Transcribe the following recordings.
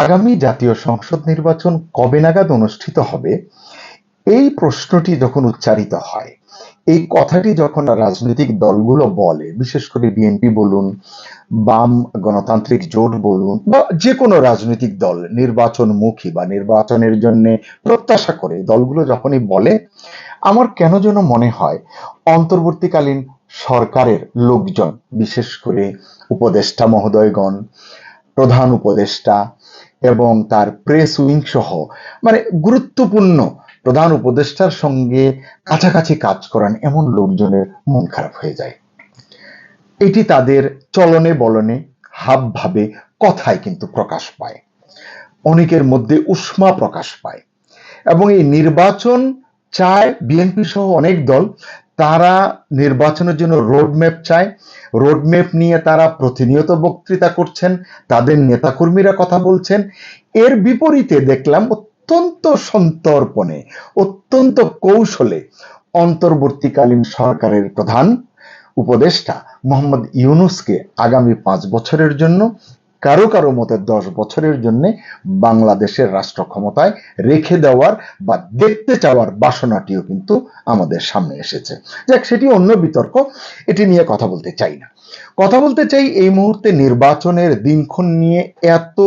আগামী জাতীয় সংসদ নির্বাচন কবে নাগাদ অনুষ্ঠিত হবে, এই প্রশ্নটি যখন উচ্চারিত হয়, এই কথাটি যখন রাজনৈতিক দলগুলো বলে, বিশেষ করে বিএনপি বলুন, বাম গণতান্ত্রিক জোট বলুন, বা যে কোনো রাজনৈতিক দল, নির্বাচনমুখী বা নির্বাচনের জন্য প্রত্যাশা করে, দলগুলো যখনই বলে, আমার কেন যেন মনে হয় অন্তর্বর্তীকালীন সরকারের লোকজন, বিশেষ করে উপদেষ্টা মহোদয়গণ, প্রধান উপদেষ্টা এবং তার প্রেস উইং সহ মানে গুরুত্বপূর্ণ প্রধান উপদেষ্টার সঙ্গে কাছাকাছি কাজ করেন এমন লোকজনের মন খারাপ হয়ে যায়। এটি তাদের চলনে বলনে হাব ভাবে কথায় কিন্তু প্রকাশ পায়। অনেকের মধ্যে উষ্মা প্রকাশ পায়। এবং এই নির্বাচন চায় বিএনপি সহ অনেক দল তারা নির্বাচনের জন্য রোডম্যাপ চায়। রোডম্যাপ নিয়ে তারা প্রতিনিয়ত বক্তৃতা করছেন, তাদের নেতাকর্মীরা কথা বলছেন। এর বিপরীতে দেখলাম অত্যন্ত সন্তর্পণে, অত্যন্ত কৌশলে অন্তর্বর্তীকালীন সরকারের প্রধান উপদেষ্টা মোহাম্মদ ইউনুসকে আগামী পাঁচ বছরের জন্য কারও কারও মতে দশ বছরের জন্য বাংলাদেশের রাষ্ট্র ক্ষমতায় রেখে দেওয়ার বা দেখতে চাওয়ার বাসনাটিও কিন্তু আমাদের সামনে এসেছে। যাক, সেটি অন্য বিতর্ক, এটি নিয়ে কথা বলতে চাই না। কথা বলতে চাই এই মুহূর্তে নির্বাচনের দিনক্ষণ নিয়ে এত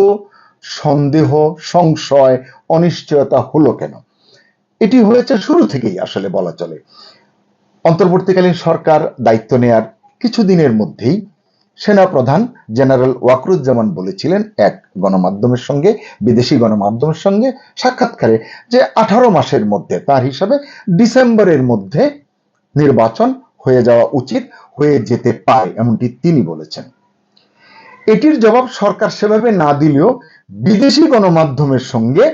সন্দেহ, সংশয়, অনিশ্চয়তা হলো কেন? এটি হয়েছে শুরু থেকেই আসলে বলা চলে। অন্তর্বর্তীকালীন সরকার দায়িত্ব নেয়ার কিছুদিনের মধ্যেই সেনা প্রধান জেনারেল ওয়াকরুজ্জামান বলেছিলেন এক গণমাধ্যমের সঙ্গে, বিদেশি গণমাধ্যমের সঙ্গে সাক্ষাৎকারে যে আঠারো মাসের মধ্যে, তার হিসাবে ডিসেম্বরের মধ্যে নির্বাচন হয়ে যাওয়া উচিত, হয়ে যেতে পারে, এমনটি তিনি বলেছেন। এটির জবাব সরকার সেভাবে না দিলেও বিদেশি গণমাধ্যমের সঙ্গে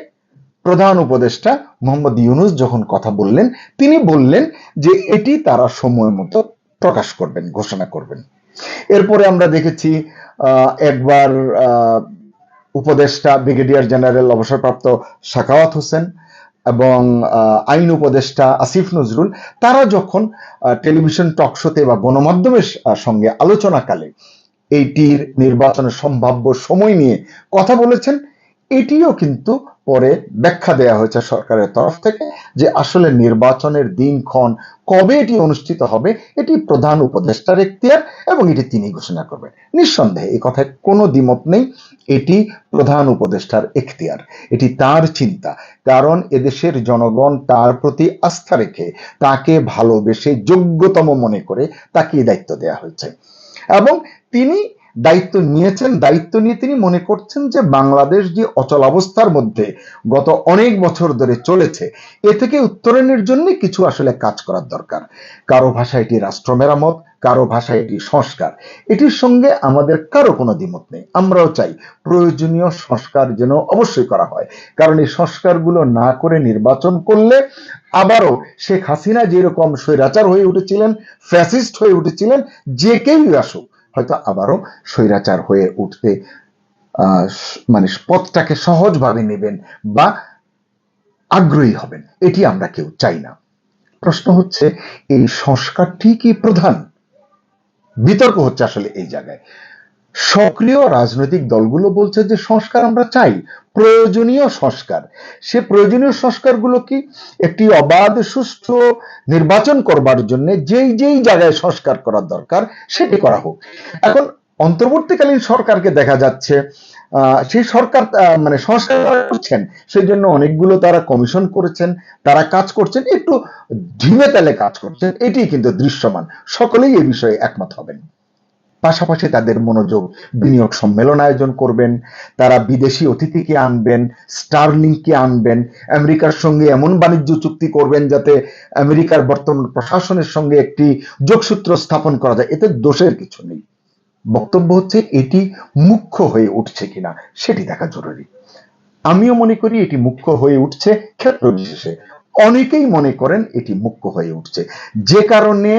প্রধান উপদেষ্টা মোহাম্মদ ইউনুস যখন কথা বললেন, তিনি বললেন যে এটি তারা সময় মতো প্রকাশ করবেন, ঘোষণা করবেন। এরপরে আমরা দেখেছি একবার উপদেষ্টা ব্রিগেডিয়ার জেনারেল অবসরপ্রাপ্ত শাকাওয়াত হোসেন এবং আইন উপদেষ্টা আসিফ নজরুল, তারা যখন টেলিভিশন টকশোতে বা গণমাধ্যমের সঙ্গে আলোচনাকালে এইটির নির্বাচনের সম্ভাব্য সময় নিয়ে কথা বলেছেন এটিও কিন্তু পরে ব্যাখ্যা দেয়া হয়েছে সরকারের তরফ থেকে যে আসলে নির্বাচনের দিনক্ষণ কবে এটি অনুষ্ঠিত হবে, এটি প্রধান উপদেষ্টার এখতিয়ার এবং এটি তিনি ঘোষণা করবেন। নিঃসন্দেহে এই কথায় কোনো দ্বিমত নেই, এটি প্রধান উপদেষ্টার এখতিয়ার। এটি তার চিন্তা, কারণ এদেশের জনগণ তার প্রতি আস্থা রেখে তাকে ভালোবেসে যোগ্যতম মনে করে তাকে দায়িত্ব দেয়া হয়েছে। এবং তিনি দায়িত্ব নিয়েছেন, দায়িত্ব নিয়ে তিনি মনে করছেন যে বাংলাদেশ যে অচল অবস্থার মধ্যে গত অনেক বছর ধরে চলেছে, এ থেকে উত্তরণের জন্য কিছু আসলে কাজ করার দরকার। কারও ভাষা এটি রাষ্ট্র মেরামত, কারও ভাষা এটি সংস্কার। এটির সঙ্গে আমাদের কারও কোনো দ্বিমত নেই। আমরাও চাই প্রয়োজনীয় সংস্কার যেন অবশ্যই করা হয়। কারণ এই সংস্কারগুলো না করে নির্বাচন করলে আবারও শেখ হাসিনা যেরকম স্বৈরাচার হয়ে উঠেছিলেন, ফ্যাসিস্ট হয়ে উঠেছিলেন, যে কেউই আসুক হয়তো আবারও স্বৈরাচার হয়ে উঠতে মানে পথটাকে সহজভাবে নেবেন বা আগ্রহী হবেন। এটি আমরা কেউ চাই না। প্রশ্ন হচ্ছে, এই সংস্কারটি কি প্রধান? বিতর্ক হচ্ছে আসলে এই জায়গায়। সক্রিয় রাজনৈতিক দলগুলো বলছে যে সংস্কার আমরা চাই, প্রয়োজনীয় সংস্কার। সে প্রয়োজনীয় সংস্কারগুলো কি? একটি অবাধ, সুষ্ঠু নির্বাচন করবার জন্য যেই যেই জায়গায় সংস্কার করার দরকার, সেটি করা হোক। এখন অন্তর্বর্তীকালীন সরকারকে দেখা যাচ্ছে সেই সরকার মানে সংস্কার করছেন, সেই জন্য অনেকগুলো তারা কমিশন করেছেন, তারা কাজ করছেন, একটু ঢিমে তালে কাজ করছেন এটি কিন্তু দৃশ্যমান। সকলেই এই বিষয়ে একমত হবেন। পাশাপাশি তাদের মনোযোগ বিনিয়োগ সম্মেলন আয়োজন করবেন। তারা বিদেশি অতিথিকে আনবেন, স্টারলিংকে আনবেন, আমেরিকার সঙ্গে এমন বাণিজ্য চুক্তি করবেন যাতে আমেরিকার বর্তমান প্রশাসনের সঙ্গে একটি যোগসূত্র স্থাপন করা যায়। এতে দোষের কিছু নেই। বক্তব্য হচ্ছে, এটি মুখ্য হয়ে উঠছে কিনা সেটি দেখা জরুরি। আমিও মনে করি, এটি মুখ্য হয়ে উঠছে ক্ষেত্র বিশেষে। অনেকেই মনে করেন, এটি মুখ্য হয়ে উঠছে। যে কারণে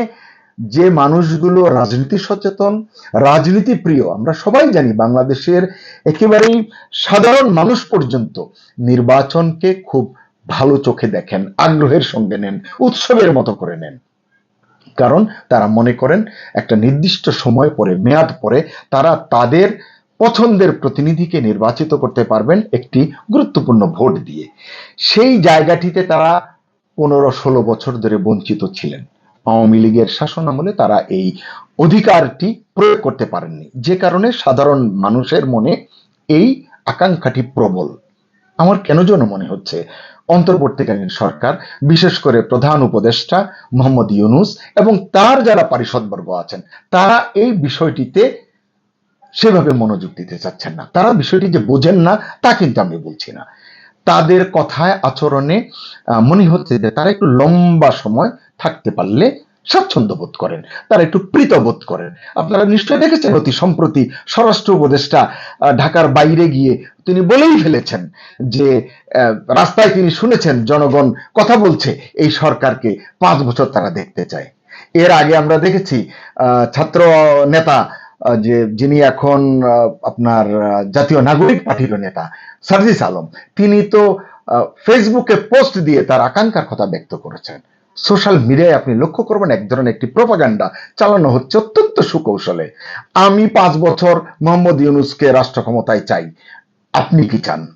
যে মানুষগুলো রাজনীতি সচেতন, রাজনীতি প্রিয়, আমরা সবাই জানি বাংলাদেশের একেবারেই সাধারণ মানুষ পর্যন্ত নির্বাচনকে খুব ভালো চোখে দেখেন, আগ্রহের সঙ্গে নেন, উৎসবের মতো করে নেন। কারণ তারা মনে করেন একটা নির্দিষ্ট সময় পরে, মেয়াদ পরে, তারা তাদের পছন্দের প্রতিনিধিকে নির্বাচিত করতে পারবেন একটি গুরুত্বপূর্ণ ভোট দিয়ে। সেই জায়গাটিতে তারা পনেরো ষোলো বছর ধরে বঞ্চিত ছিলেন। আওয়ামী লীগের শাসন আমলে তারা এই অধিকারটি প্রয়োগ করতে পারেননি। যে কারণে সাধারণ মানুষের মনে এই আকাঙ্ক্ষাটি প্রবল। আমার কেন যেন মনে হচ্ছে, অন্তর্বর্তীকালীন সরকার, বিশেষ করে প্রধান উপদেষ্টা মোহাম্মদ ইউনুস এবং তার যারা পারিষদবর্গ আছেন, তারা এই বিষয়টিতে সেভাবে মনোযোগ দিতে চাচ্ছেন না। তারা বিষয়টি যে বোঝেন না, তা কিন্তু আমি বলছি না। তাদের কথায়, আচরণে মনে হচ্ছে যে তারা একটু লম্বা সময় থাকতে পারলে স্বাচ্ছন্দ্য বোধ করেন, তারা একটু প্রীত বোধ করেন। আপনারা নিশ্চয়ই দেখেছেন অতি সম্প্রতি স্বরাষ্ট্র উপদেষ্টা ঢাকার বাইরে গিয়ে তিনি বলেই ফেলেছেন যে রাস্তায় তিনি শুনেছেন জনগণ কথা বলছে, এই সরকারকে পাঁচ বছর তারা দেখতে চায়। এর আগে আমরা দেখেছি ছাত্র নেতা যে যিনি এখন আপনার জাতীয় নাগরিক পার্টির নেতা, সার্জিস আলম, তিনি তো ফেসবুকে পোস্ট দিয়ে তার আকাঙ্ক্ষার কথা ব্যক্ত করেছেন। সোশ্যাল মিডিয়ায় আপনি লক্ষ্য করবেন এক ধরনের একটি প্রপাগান্ডা চালানো হচ্ছে অত্যন্ত সুকৌশলে। আমি পাঁচ বছর মোহাম্মদ ইউনুসকে রাষ্ট্র ক্ষমতায় চাই। আপনি কি চান?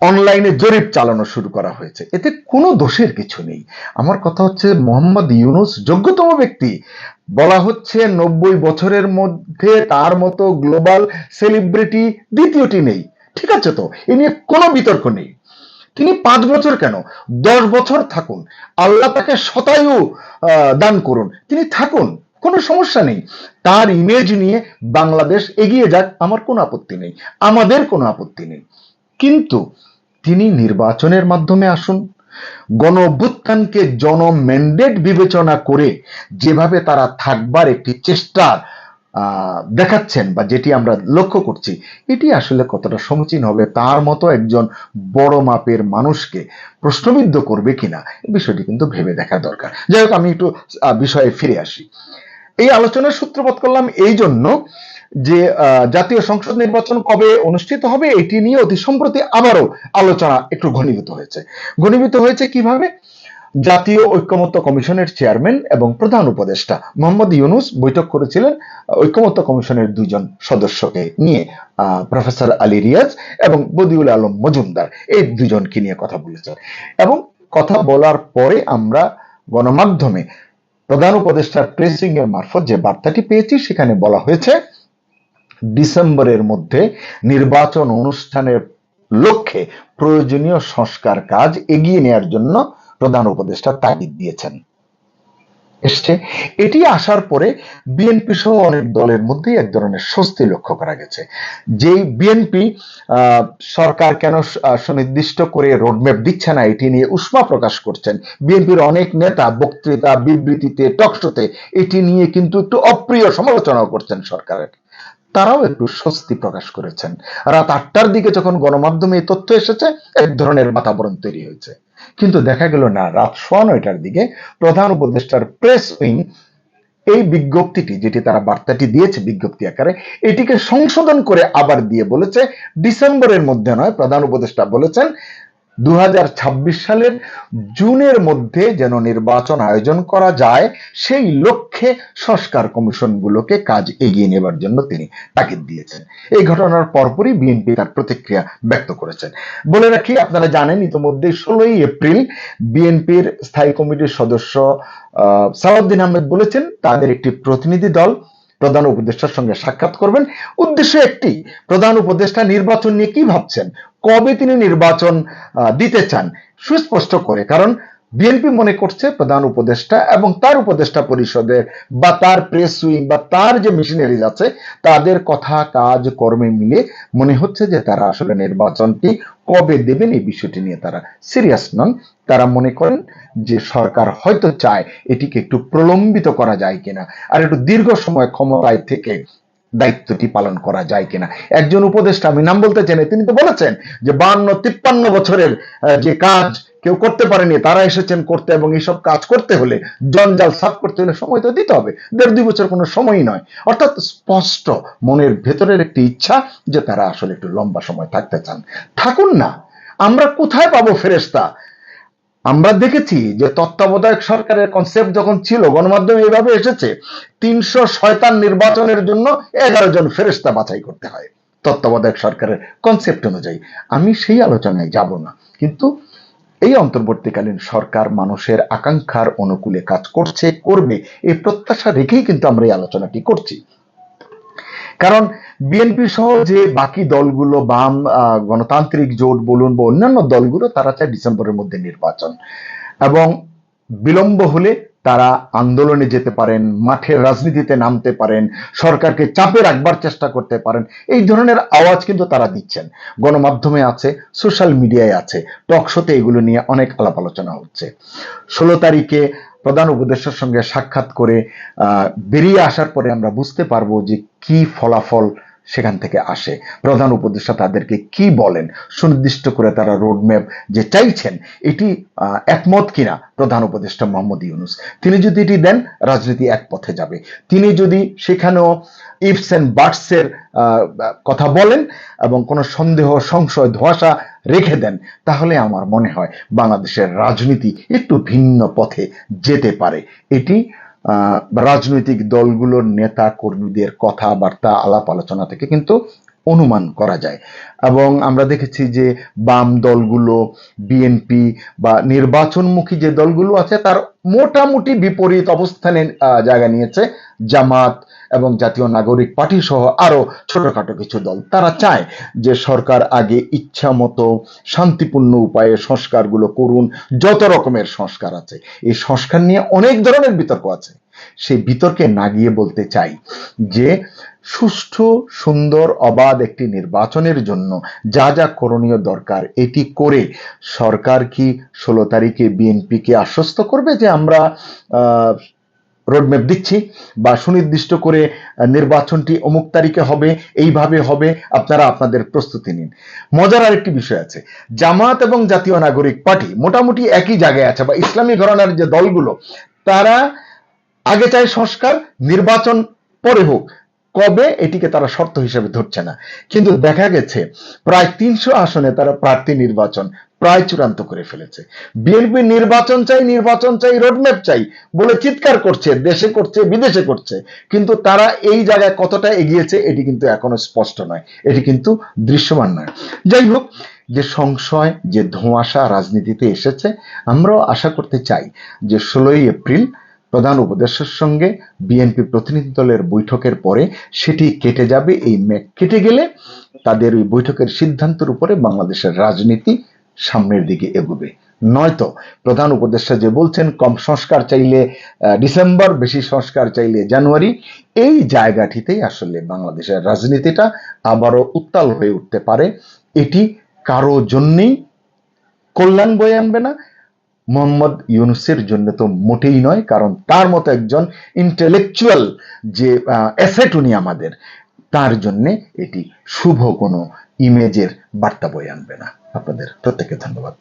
অনলাইনে জরিপ চালানো শুরু করা হয়েছে। এতে কোনো দোষের কিছু নেই। আমার কথা হচ্ছে, মোহাম্মদ ইউনুস যোগ্যতম ব্যক্তি। বলা হচ্ছে, নব্বই বছরের মধ্যে তার মতো গ্লোবাল সেলিব্রিটি দ্বিতীয়টি নেই। ঠিক আছে তো? এ নিয়ে কোনো বিতর্ক নেই। তিনি পাঁচ বছর কেন? দশ বছর থাকুন। আল্লাহ তাকে শতায়ু দান করুন। তিনি থাকুন, কোনো সমস্যা নেই। তার ইমেজ নিয়ে বাংলাদেশ এগিয়ে যাক, আমার কোনো আপত্তি নেই। আমাদের কোনো আপত্তি নেই। কিন্তু তিনি নির্বাচনের মাধ্যমে আসুন। গণ অভ্যুত্থানকে ম্যান্ডেট বিবেচনা করে যেভাবে তারা থাকবার একটি চেষ্টা দেখাচ্ছেন বা যেটি আমরা লক্ষ্য করছি, এটি আসলে কতটা সমীচীন হবে তার মতো একজন বড় মাপের মানুষকে প্রশ্নবিদ্ধ করবে কিনা বিষয়টি কিন্তু ভেবে দেখা দরকার। যাই হোক, আমি একটু বিষয়ে ফিরে আসি। এই আলোচনার সূত্রপাত করলাম এই জন্য যে জাতীয় সংসদ নির্বাচন কবে অনুষ্ঠিত হবে এটি নিয়ে অতি সম্প্রতি আবারও আলোচনা একটু ঘনীভূত হয়েছে। ঘনীভূত হয়েছে কীভাবে? জাতীয় ঐক্যমত্য কমিশনের চেয়ারম্যান এবং প্রধান উপদেষ্টা মোহাম্মদ ইউনুস বৈঠক করেছিলেন ঐক্যমত্য কমিশনের দুইজন সদস্যকে নিয়ে প্রফেসর আলী রিয়াজ এবং বদিউল আলম মজুমদার, এই দুজনকে নিয়ে কথা বলেছেন। এবং কথা বলার পরে আমরা গণমাধ্যমে প্রধান উপদেষ্টার প্রেসিং এর মারফত যে বার্তাটি পেয়েছি, সেখানে বলা হয়েছে, ডিসেম্বরের মধ্যে নির্বাচন অনুষ্ঠানের লক্ষ্যে প্রয়োজনীয় সংস্কার কাজ এগিয়ে নেওয়ার জন্য প্রধান উপদেষ্টা তাগিদ দিয়েছেন। এসছে, এটি আসার পরে বিএনপি সহ অনেক দলের মধ্যে এক ধরনের স্বস্তি লক্ষ্য করা গেছে। যেই বিএনপি সরকার কেন সুনির্দিষ্ট করে রোডম্যাপ দিচ্ছে না, এটি নিয়ে উষ্মা প্রকাশ করছেন। বিএনপির অনেক নেতা বক্তৃতা, বিবৃতিতে টকশোতে এটি নিয়ে কিন্তু একটু অপ্রিয় সমালোচনাও করছেন সরকারের। তারাও একটু স্বস্তি প্রকাশ করেছেন। রাত আটটার দিকে যখন গণমাধ্যমে তথ্য এসেছে, এক ধরনের বাতাবরণ তৈরি হয়েছে। কিন্তু দেখা গেল না, রাত সোয়া নয়টার দিকে প্রধান উপদেষ্টার প্রেস উইং এই বিজ্ঞপ্তিটি, যেটি তারা বার্তাটি দিয়েছে বিজ্ঞপ্তি আকারে, এটিকে সংশোধন করে আবার দিয়ে বলেছে, ডিসেম্বরের মধ্যে নয়, প্রধান উপদেষ্টা বলেছেন দু হাজার ছাব্বিশ সালের জুনের মধ্যে যেন নির্বাচন আয়োজন করা যায়, সেই লক্ষ্যে সংস্কার কমিশনগুলোকে কাজ এগিয়ে নেবার জন্য তিনি তাগিদ দিয়েছেন। এই ঘটনার পরপরই বিএনপি তার প্রতিক্রিয়া ব্যক্ত করেছেন। বলে রাখি, আপনারা জানেন ইতিমধ্যে ষোলোই এপ্রিল বিএনপির স্থায়ী কমিটির সদস্য সালাউদ্দিন আহমেদ বলেছেন, তাদের একটি প্রতিনিধি দল প্রধান উপদেষ্টার সঙ্গে সাক্ষাৎ করবেন। উদ্দেশ্য একটি, প্রধান উপদেষ্টা নির্বাচন নিয়ে কি ভাবছেন? কবে তিনি নির্বাচন দিতে চান সুস্পষ্ট করে। কারণ বিএনপি মনে করছে প্রধান উপদেষ্টা এবং তার উপদেষ্টা পরিষদের বা তার প্রেস উইং বা তার যে মেশিনারিজ আছে, তাদের কথা, কাজ, কর্মে মিলে মনে হচ্ছে যে তারা আসলে নির্বাচনটি কবে দেবেন এই বিষয়টি নিয়ে তারা সিরিয়াস নন। তারা মনে করেন যে সরকার হয়তো চায় এটিকে একটু প্রলম্বিত করা যায় কিনা। আর একটু দীর্ঘ সময় ক্ষমতায় থেকে দায়িত্বটি পালন করা যায় কিনা। একজন উপদেষ্টা, আমি নাম বলতে চাই তিনি তো বলেছেন যে বান্ন, তিপ্পান্ন বছরের যে কাজ কেউ করতে পারেনি, তারা এসেছেন করতে এবং এইসব কাজ করতে হলে জঞ্জাল সাফ করতে হলে সময় তো দিতে হবে। দেড়, দুই বছর কোনো সময়ই নয়। অর্থাৎ স্পষ্ট মনের ভেতরের একটি ইচ্ছা যে তারা আসলে একটু লম্বা সময় থাকতে চান। থাকুন না, আমরা কোথায় পাবো ফেরেস্তা আমরা দেখেছি যে তত্ত্বাবধায়ক সরকারের কনসেপ্ট যখন ছিল, গণমাধ্যমে এইভাবে এসেছে, তিনশো শয়তান নির্বাচনের জন্য এগারো জন ফেরেস্তা বাছাই করতে হয়, তত্ত্বাবধায়ক সরকারের কনসেপ্ট অনুযায়ী। আমি সেই আলোচনায় যাব না, কিন্তু এই অন্তর্বর্তীকালীন সরকার মানুষের আকাঙ্ক্ষার অনুকূলে কাজ করছে, করবে, এই প্রত্যাশা রেখেই কিন্তু আমরা এই আলোচনাটি করছি। কারণ বিএনপি সহ যে বাকি দলগুলো বাম গণতান্ত্রিক জোট বলুন বা অন্যান্য দলগুলো, তারা চায় ডিসেম্বরের মধ্যে নির্বাচন। এবং বিলম্ব হলে তারা আন্দোলনে যেতে পারেন, মাঠের রাজনীতিতে নামতে পারেন, সরকারকে চাপে রাখবার চেষ্টা করতে পারেন, এই ধরনের আওয়াজ কিন্তু তারা দিচ্ছেন। গণমাধ্যমে আছে, সোশ্যাল মিডিয়ায় আছে, টক শোতে এগুলো নিয়ে অনেক আলাপ আলোচনা হচ্ছে। ষোলো তারিখে প্রধান উপদেষ্টার সঙ্গে সাক্ষাৎ করে বেরিয়ে আসার পরে আমরা বুঝতে পারব যে কি ফলাফল সেখান থেকে আসে। প্রধান উপদেষ্টা তাদেরকে কি বলেন? সুনির্দিষ্ট করে তারা রোডম্যাপ যে চাইছেন, এটি একমত কিনা? প্রধান উপদেষ্টা মোহাম্মদ ইউনুস। তিনি যদি এটি দেন, রাজনীতি এক পথে যাবে। তিনি যদি সেখানেও ইফস অ্যান্ড বার্ডসের কথা বলেন এবং কোনো সন্দেহ, সংশয়, ধোঁয়াশা রেখে দেন, তাহলে আমার মনে হয় বাংলাদেশের রাজনীতি একটু ভিন্ন পথে যেতে পারে। এটি রাজনৈতিক দলগুলোর নেতা কর্মীদের কথাবার্তা আলাপ আলোচনা থেকে কিন্তু অনুমান করা যায়। এবং আমরা দেখেছি যে বাম দলগুলো বিএনপি বা নির্বাচনমুখী যে দলগুলো আছে, তার মোটামুটি বিপরীত অবস্থানে জায়গা নিয়েছে। জামাত এবং জাতীয় নাগরিক পার্টি সহ আরও ছোটখাটো কিছু দল। তারা চায় যে সরকার আগে ইচ্ছা মতো শান্তিপূর্ণ উপায়ে সংস্কারগুলো করুন, যত রকমের সংস্কার আছে। এই সংস্কার নিয়ে অনেক ধরনের বিতর্ক আছে। সেই বিতর্কে না গিয়ে বলতে চাই যে, সুষ্ঠু, সুন্দর, অবাধ একটি নির্বাচনের জন্য যা যা করণীয় দরকার, এটি করে সরকার কি ষোলো তারিখে বিএনপিকে আশ্বস্ত করবে যে আমরা রোডম্যাপ দিচ্ছি বা সুনির্দিষ্ট করে নির্বাচনটি অমুক তারিখে হবে, এইভাবে হবে, আপনারা আপনাদের প্রস্তুতি নিন। মজার আরেকটি বিষয় আছে, জামাত এবং জাতীয় নাগরিক পার্টি মোটামুটি একই জায়গায় আছে বা ইসলামী ঘরানার যে দলগুলো, তারা আগে চাই সংস্কার, নির্বাচন পরে হোক। কবে? এটিকে তারা শর্ত হিসেবে ধরছে না। কিন্তু দেখা গেছে, প্রায় তিনশো আসনে তারা প্রার্থী নির্বাচন প্রায় চূড়ান্ত করে ফেলেছে। বিএনপি নির্বাচন চাই নির্বাচন চাই রোডম্যাপ চাই বলে চিৎকার করছে, দেশে করছে, বিদেশে করছে। কিন্তু তারা এই জায়গায় কতটা এগিয়েছে, এটি কিন্তু এখনও স্পষ্ট নয়। এটি কিন্তু দৃশ্যমান নয়। যাই হোক, যে সংশয়, যে ধোঁয়াশা রাজনীতিতে এসেছে, আমরাও আশা করতে চাই যে ষোলোই এপ্রিল প্রধান উপদেষ্টার সঙ্গে বিএনপি প্রতিনিধি দলের বৈঠকের পরে সেটি কেটে যাবে, এই মেঘ কেটে গেলে তাদের ওই বৈঠকের সিদ্ধান্তের উপরে বাংলাদেশের রাজনীতি সামনের দিকে এগোবে। নয়তো প্রধান উপদেষ্টা যে বলছেন, কম সংস্কার চাইলে ডিসেম্বর, বেশি সংস্কার চাইলে জানুয়ারি, এই জায়গাটিতেই আসলে বাংলাদেশের রাজনীতিটা আবারও উত্তাল হয়ে উঠতে পারে। এটি কারও জন্যেই কল্যাণ বয়ে আনবে না মোহাম্মদ ইউনুসের জন্য তো মোটেই নয়, কারণ তার মতো একজন ইন্টেলেকচুয়াল যে অ্যাসেট উনি আমাদের, তার জন্যে এটি শুভ কোনো ইমেজের বার্তা বয়ে আনবে না। আপনাদের প্রত্যেককে ধন্যবাদ।